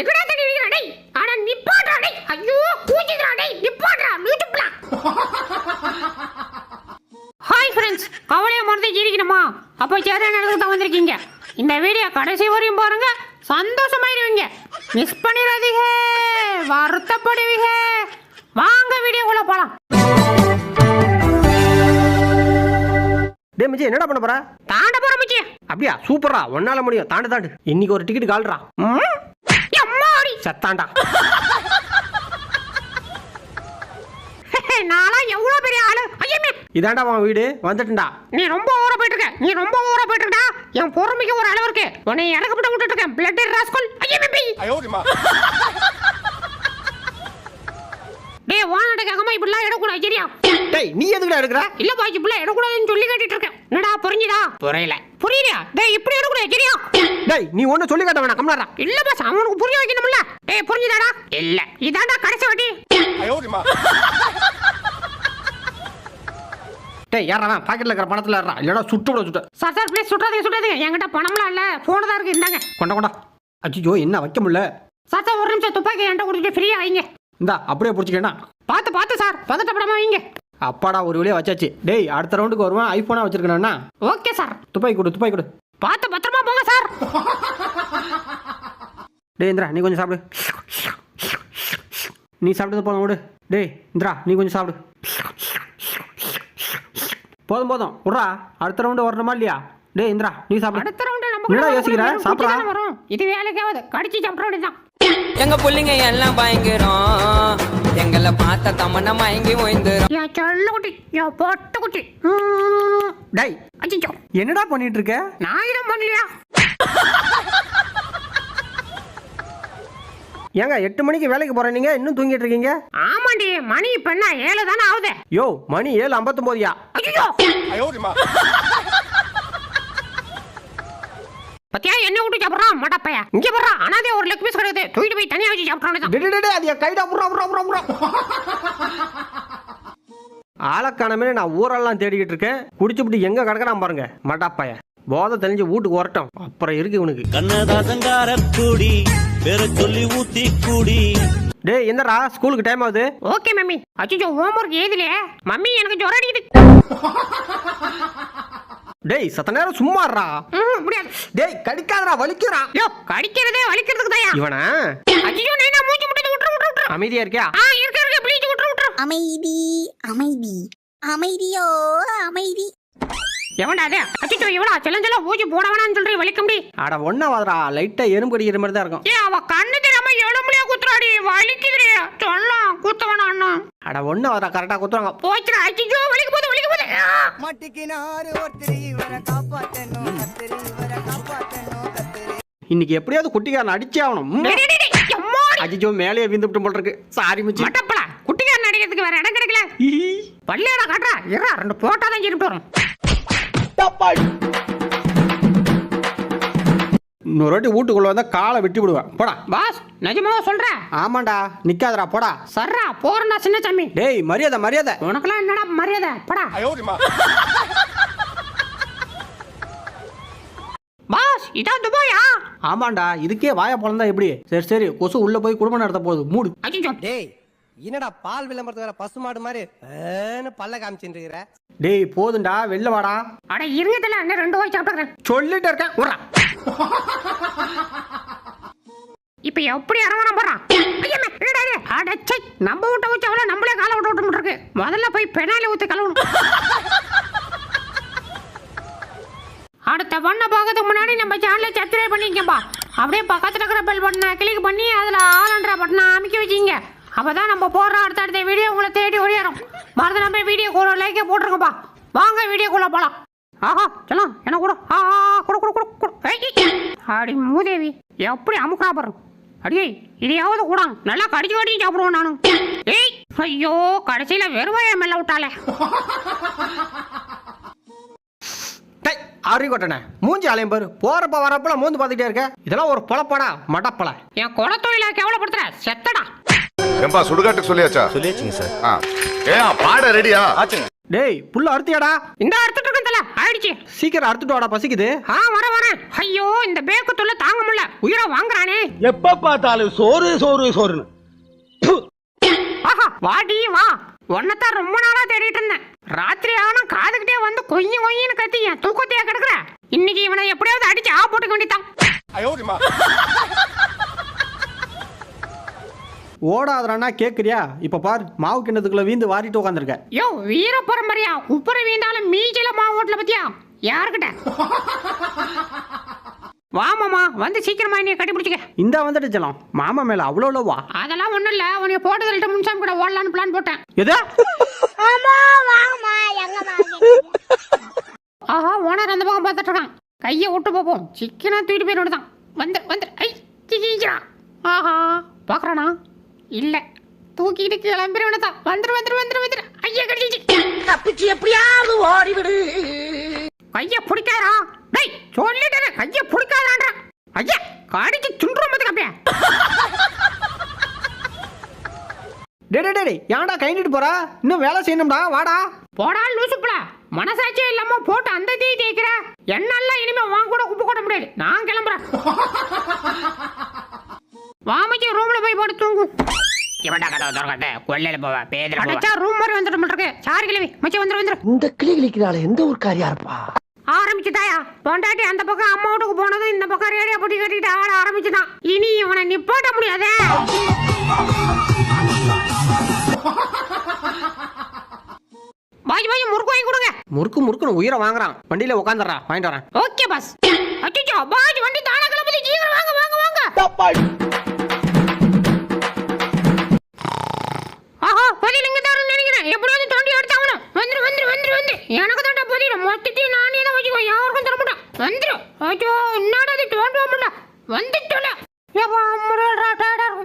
எங்கடா தண்ணி அடிக்கிறா டேய் அட நிப்பாட்றா டேய் ஐயோ கூச்சிக்கிறா டேய் நிப்பாட்றா லூச்சுப்ளா ஹாய் ஃப்ரெண்ட்ஸ் கவலையை மறந்து ஜீரிக்கணுமா அப்போ சரியான இடத்துக்கு தான் வந்திருக்கீங்க. இந்த வீடியோ கடைசி வரையும் பாருங்க. சந்தோஷமாயிருவீங்க. மிஸ் பண்ணிடாதீங்க. வருத்தப்படுவீங்க. வாங்க வீடியோக்குள்ள போலாம். டே மச்சி என்னடா பண்ண போற? தாண்ட போற முச்சி. அப்படியா? சூப்பரா ஒன்னால முடியும். தாண்டு தாண்டு. இன்னைக்கு ஒரு டிக்கெட் கால்றா. செத்தாண்டா. நான்லாம் எவ்வளோ பெரிய ஆளு? ஐயமே! இதாண்டா உன் வீடு? வந்துட்டுண்டா நீ ரொம்ப ஓவரா போயிட்டு இருக்க நீ ரொம்ப ஓவரா போயிட்டு இருக்கா என் பொறுமைக்கு ஒரு அளவு இருக்கு. உன்னை இறக்கப்பட்டு விட்டுட்டு இருக்கேன் பிளட் ராஸ்கல் ஐயமே டேய் வானட கேட்காம இப்படிலாம் இடக்கூடாது சரியா? டேய் நீ எதுக்குடா எடுக்கிற? இல்ல பாக்கி இப்படிலாம் இடக்கூடாதுன்னு சொல்லி கேட்டுட்டு இருக்கேன் என்னடா புரிஞ்சுதா? புரியல. புரியலையா டேய் இப்படி இடக்கூடாது சரியா டேய் நீ ஒண்ணு சொல்லி காட்ட வேணாம் கம்னாரா இல்ல பாஸ் அவனுக்கு புரிய வைக்கணும்ல. டேய் புரிஞ்சுதாடா? இல்ல. இதாண்டா கடைசி வாட்டி. டேய் யாரா பாக்கெட்ல இருக்கிற பணத்துல ஏறா இல்லடா சுட்டு விட சுட்ட சார் சார் ப்ளீஸ் சுட்டாதீங்க சுட்டாதீங்க. என்கிட்ட பணம்லாம் இல்ல. போன் தான் இருக்கு இந்தாங்க. கொண்டா கொண்டா. அச்சிச்சோ என்ன வைக்க முடியல? சார் சார் ஒரு நிமிஷம் துப்பாக்கி என்கிட்ட கொடுத்துட்டு ஃப்ரீயா வைங்க. இந்தா அப்படியே பிடிச்சிக்கேனா பார்த்து பார்த்து சார். பதட்டப்படாம வைங்க. அப்பாடா ஒரு வழியா வச்சாச்சு. டேய் அடுத்த ரவுண்டுக்கு வருவான். ஐபோனா வச்சிருக்கேனா ஓகே சார். துப்பாக்கி கொடு துப்பாக்கி கொடு. பார்த்து பத்திரமா போங்க சார். டேய் இந்திரா நீ கொஞ்சம் சாப்பிடு. நீ சாப்பிட்டது போதும் விடு. டேய் இந்திரா நீ கொஞ்சம் சாப்பிடு. போதும் போதும். விட்றா அடுத்த ரவுண்டு வரணுமா இல்லையா? டேய் இந்திரா நீ சாப்பிடு. அடுத்த ரவுண்ட் நம்ம யோசிக்கிற? சாப்பிடா. வரும். இது வேலைக்காவது. கடிச்சு சாப்பிட வேண்டியதுதான். எங்க புள்ளைங்க எல்லாம் பயங்கரம். எங்களை பார்த்த தமன்னா மயங்கி ஓய்ந்துரும். என் செல்ல குட்டி. என் பொட்ட குட்டி. டேய் அச்சிச்சோ. என்னடா பண்ணிட்டு இருக்க நான் இடம் பண்ணலையா? ஏங்க எட்டு மணிக்கு வேலைக்கு போறேன் நீங்க? இன்னும் தூங்கிட்டு இருக்கீங்க? ஆமாண்டி மணி இப்ப என்ன ஏழு தானே ஆகுது. யோ மணி ஏழு ஐம்பத்தொம்போதியா? ஐயோ பத்தியா என்ன விட்டு சாப்பிடுறான் மடப்பைய இங்க போடுறான் அனாதே ஒரு லெக் பீஸ் கிடையாது தூக்கிட்டு போய் தனியா வச்சு சாப்பிட்றான் அது கைடா புறா புறா புறா புறா ஆளக்கானமே நான் ஊரெல்லாம் தேடிக்கிட்டு இருக்கேன். குடிச்சுப்புட்டு எங்க கிடக்குறான் பாருங்க. மட்டாப்பாய போதை தெளிஞ்சு வீட்டுக்கு வரட்டும். அப்புறம் இருக்கு இவனுக்கு. கண்ணதாசங்கார கூடி பேர சொல்லி ஊத்தி கூடி டேய் என்னடா ஸ்கூலுக்கு டைம் ஆகுது? Okay mummy. அச்சோ ஹோம்ஒர்க் ஏதுல மம்மி எனக்கு ஜுரம் அடிக்குது. டேய் சத்த நேரம் சும்மாறா முடியாது. டேய் கடிக்காதடா வலிக்குறா யோ கடிக்கிறதே வலிக்கிறதுக்கு தான் இவனா? ஐயோ நான் மூச்சு முட்டை விட்டுரு விட்டுரு விட்டுரு. அமைதியா இருக்கியா? ஆ இருக்க இருக்க ப்ளீஸ் விட்டுரு விட்டுரு. அமைதி அமைதி அமைதியோ அமைதி. எவன்டா அது? அச்சோ இவளா? செல்லஞ்சல ஊசி போட வேணாம்னு சொல்றீ வலிக்க முடி அட ஒன்னா வாதரா லைட்டா எறும்பு கடிக்கிற மாதிரி தான் இருக்கும். ஏ அவ கண்ணு தெரியாம எலும்புலயே குத்துறாடி. வலிக்குதுடி. அட ஒன்னா வாதரா கரெக்டா குத்துறாங்க. போச்சுடா அச்சோ வலிக்க போது வலிக்க போது! மட்டிக்கினாரு ஒருத்தர் இவரை காப்பாத்தணும் கத்திரி இவரை காப்பாத்தணும் கத்திரி. இன்னைக்கு எப்படியாவது குட்டிக்காரன் அடிச்சே ஆகணும். அஜிஜோ மேலேயே விந்துவிட்டு போல இருக்கு. சாரி மிச்சி. மட்டப்பலா குட்டிக்காரன் அடிக்கிறதுக்கு வேற இடம் கிடைக்கல. பள்ளியாடா காட்டுறா இருடா ரெண்டு போட்டா தான் இருட்டு வரும். இன்னொரு வாட்டி வீட்டுக்குள்ள வந்தா காலை வெட்டி விடுவேன். போடா பாஸ். நிஜமாவா சொல்றேன் ஆமாண்டா. நிக்காதடா போடா. சர்ரா போறா சின்ன சாமி டேய் மரியாதை மரியாதை. உனக்கெல்லாம் என்னடா மரியாதை? படா. பாஸ் இதான் துபாயா? ஆமாண்டா இதுக்கே வாய பொழந்தா எப்படி? சரி சரி கொசு உள்ள போய் குடும்பம் நடத்த போகுது. மூடு. அச்சோ டேய் என்னடா பால் விளம்பரத்து வேற பசுமாடு மாதிரி ஏன்னு பல்ல காமிச்சுட்டு இருக்கிற? டேய் போதுண்டா வெளில வாடா. அட இருங்கதுல என்ன ரெண்டு வாய் சாப்பிட்டுக்கிறேன். சொல்லிட்டு இருக்கேன் விட்றா இப்ப எப்படி அரவணம் போறான் அடச்சை நம்ம விட்ட வச்சவள நம்மளே காலை விட்டு விட்டு இருக்கு. முதல்ல போய் பெனாலி ஊத்தி கழுவணும். அடுத்த பண்ண பார்க்கறதுக்கு முன்னாடி நம்ம சேனலை சப்ஸ்கிரைப் பண்ணிக்கப்பா அப்படியே பக்கத்துல இருக்கிற பெல் பட்டனை கிளிக் பண்ணி அதுல ஆலன்ற பட்டனை அமைக்க வச்சிங்க அப்பதான் நம்ம போடுற அடுத்த வீடியோ உங்களை தேடி ஒழியறோம் மறந்து நம்ம வீடியோ கூட லைக்கே போட்டுருங்கப்பா. வாங்க வீடியோக்குள்ள போலாம். ஆஹா செல்லாம் என்ன கூட? ஆ ஆ, குடு குடு குடு குடு. அடி மூதேவி எப்படி அமுக்கா பாரு. அடியே இதையாவது கூட. நல்லா கடிச்சு கடிச்சு சாப்பிடுவோம் நானும். ஏய் ஐயோ கடைசியில வெறுவாய மெல்ல விட்டாலே. டேய் ஆரி கொட்டனே மூஞ்சி அலையும் பாரு. போறப்ப வரப்பல மூந்து பார்த்துட்டே இருக்க. இதெல்லாம் ஒரு பொழப்படா மடப்பல என் குலத்தொழில கேவலப்படுத்துற செத்தடா. ஏம்பா சுடுகாட்டுக்கு சொல்லியாச்சா? சொல்லியாச்சுங்க சார். ஆ. ஏன் பாட ரெடியா ஆச்சுங்க. டேய் புல்ல அறுத்தியாடா. இந்த அறுத்துட்டு இருக்கேன் தல. ஆயிடுச்சு. சீக்கிரம் அறுத்துட்டு வாடா பசிக்குது. ஆ வர வரேன் ஐயோ இந்த பேக்கு தொல்லை தாங்க முடியல. உயிரை வாங்குறானே. எப்ப பார்த்தாலும் சோறு சோறு சோறுன்னு. ஆஹா வாடி வா. உன்னைத்தான் ரொம்ப நாளா தேடிட்டு இருந்தேன். ராத்திரி ஆனா காதுகிட்டே வந்து கொய்ய கொய்யின்னு கத்தி என் தூக்கத்தையே கிடக்குற. இன்னைக்கு இவனை எப்படியாவது அடிச்சு ஆ போட்டுக்க வேண்டியதான் ஓடாதறானா கேட்குறியா இப்போ பார் மாவு கிண்ணத்துக்குள்ள வீந்து வாரிட்டு உட்காந்துருக்க யோ வீர பரம்பரையா. உப்புற வீந்தாலும் மீச்சில மாவு ஓட்டல பத்தியா? யாருக்கிட்ட வா மாமா. வந்து சீக்கிரமா என்னைய கட்டி பிடிச்சிக்க. இந்த வந்துட்டு செல்லம். மாமா மேல அவ்வளோ லவ்வா? அதெல்லாம் ஒண்ணும் இல்ல. உன்னைய போட்டதுல முன்சாமி கூட ஓடலான்னு பிளான் போட்டேன். எதா? ஆஹா ஓனர் அந்த பக்கம் பார்த்துட்டு இருக்கான் கையை விட்டு போப்போம். சிக்கனா தூக்கிட்டு போயிட தான் வந்து வந்து. ஐ சிக்கிக்கிறான் ஆஹா. பார்க்கறானா? இல்ல. தூக்கிட்டு கிளம்பிடுவன தான் வந்துரு வந்துரு வந்துரு வந்துரு. ஐயா கடிச்சிச்சு தப்பிச்சு எப்படியாவது ஓடிவிடு. கைய பிடிக்காரா டேய் சொல்லிட்டே கைய பிடிக்காதான்றா. ஐயா கடிச்சு துண்டுறோம் பார்த்துக்க அப்படியே. டே டே டே, ஏன்டா கை நீட்டு போறா? இன்னும் வேலை செய்யணும்டா வாடா. போடா லூசுப்புல மனசாட்சியே இல்லாம போட்டு அந்த தீ தேய்க்கிற. என்னால இனிமே வாங்க கூட உப்பு கொட்ட முடியாது. நான் கிளம்புறேன். வாமச்சி ரூம்ல போய் போட்டு தூங்கு. இவன்டா கதவை திறக்கட்ட கொள்ளையில போவ பேதல அடைச்சா ரூம் மாதிரி வந்துட்டு இருக்கு சாரி கிளவி மச்சி வந்துரு வந்துரு. இந்த கிளி கிளிக்கிறாள் எந்த ஊர்க்காரியா இருப்பா? ஆரம்பிச்சுட்டாயா? பொண்டாட்டி அந்த பக்கம் அம்மா வீட்டுக்கு போனதும் இந்த பக்கம் ரேடியோ போட்டி கட்டிட்டு ஆட ஆரம்பிச்சுட்டான். இனி இவனை நிப்பாட்ட முடியாதே. பாஜி பாஜி முறுக்கு வாங்கி கொடுங்க. முறுக்கு முறுக்குன்னு உயிரை வாங்குறான். வண்டியில உட்காந்துறா வாங்கிட்டு வரேன். ஓகே பாஸ் அச்சோ பாஜி வண்டி தானா கிளம்புது? சீக்கிரம் வாங்க வாங்க வாங்க. எனக்கு தாண்டா பதில் மொத்தத்தையும் நானே தான் வச்சுக்கோ யாருக்கும் தர மாட்டேன். வந்துரு. ஐயோ என்னடா அது வந்துட்டல டேடர்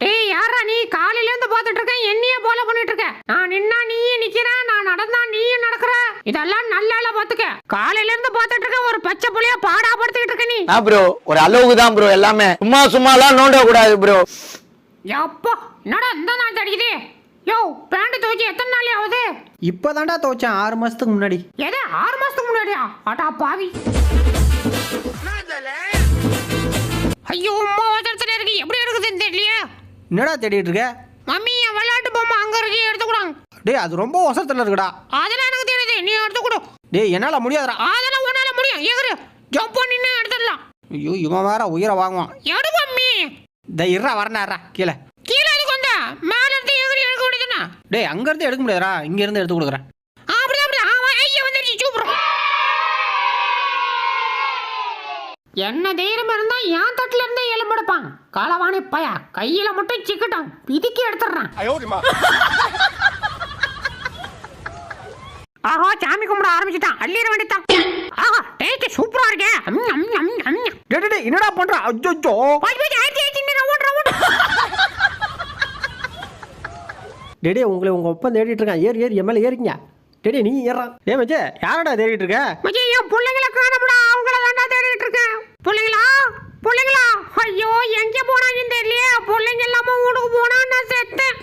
டேய் யாரா நீ? காலையில இருந்து பாத்துட்டு இருக்க என்னையே போல பண்ணிட்டு இருக்க. நான் நின்னா நீயே நிக்கிற. நான் நடந்தா நீயும் நடக்கிற. இதெல்லாம் நல்லா பாத்துக்க காலையில இருந்து பாத்துட்டு இருக்க ஒரு பச்சை புள்ளைய பாடா படுத்துக்கிட்டு இருக்க நீ. ப்ரோ ஒரு அளவுக்கு தான் ப்ரோ எல்லாமே சும்மா சும்மாலாம் நோண்ட கூடாது ப்ரோ யப்பா என்னடா இந்த நாள் யோ பேண்ட் துவைச்சு எத்தனை நாள் ஆகுது? இப்போதான்டா துவைச்சேன் ஆறு மாசத்துக்கு முன்னாடி. எது ஆறு மாசத்துக்கு முன்னாடியா? அடா பாவி. ஐயோ அம்மா அவசரத்துல இருக்கு. எப்படி இருக்குதுன்னு தெரியலையே. என்னடா தேடிட்டு இருக்க? மம்மி என் விளையாட்டு பொம்மை அங்க இருக்கு. எடுத்துக்கூடாங்க டேய் அது ரொம்ப ஒசரத்துல இருக்குடா. அதெல்லாம் எனக்கு தெரியுது. நீ எடுத்து கொடு. டேய் என்னால முடியாதுடா. அதெல்லாம் உன்னால முடியும். எகரு ஜம்ப் பண்ணி எடுத்துடலாம். ஐயோ இவன் வேற உயிரை வாங்குவான். எடு மம்மி. இந்த இருறா வரண்டாரா கீழே கீழே அதுக்கு வந்தா மேல இருந்து எகரி எடுக்க முடியுதுண்ணா டேய் அங்க இருந்து எடுக்க முடியாதுடா. இங்க இருந்து எடுத்து கொடுக்குறேன். அப்படி அப்படி அவன் ஐயா வந்துருச்சு சூப்பர் என்ன தைரியம் இருந்தா என் தட்டுல இருந்தே எலும்பெடுப்பான் களவாணி பய கையில மட்டும் சிக்கட்டான். பிதுக்கி எடுத்துடுறான். ஆஹா சாமி கும்பிட ஆரம்பிச்சுட்டான். அள்ளிட வேண்டியதான் ஆஹா டேஸ்ட் சூப்பரா இருக்கே. என்னடா பண்ற? அச்சோ போய் போய் ஆயிரத்தி ஆயிரத்தி இன்னும் ரவுண்ட் ரவுண்ட் டெடி உங்களை உங்க ஒப்பம் தேடிட்டு இருக்கான். ஏறி ஏறி எம்எல்ஏ ஏறிங்க டெடி நீ ஏறான் ஏ மச்சே யாரடா தேடிட்டு இருக்க? மச்சே என் பிள்ளைங்களை காணமுடா. அவங்கள தாண்டா தேடிட்டு இருக்கேன். பிள்ளைங்களா? பிள்ளைங்களா? ஐயோ எங்க போனாங்கன்னு தெரியலையே. பிள்ளைங்க இல்லாம வீட்டுக்கு போனா நான் செத்தேன்.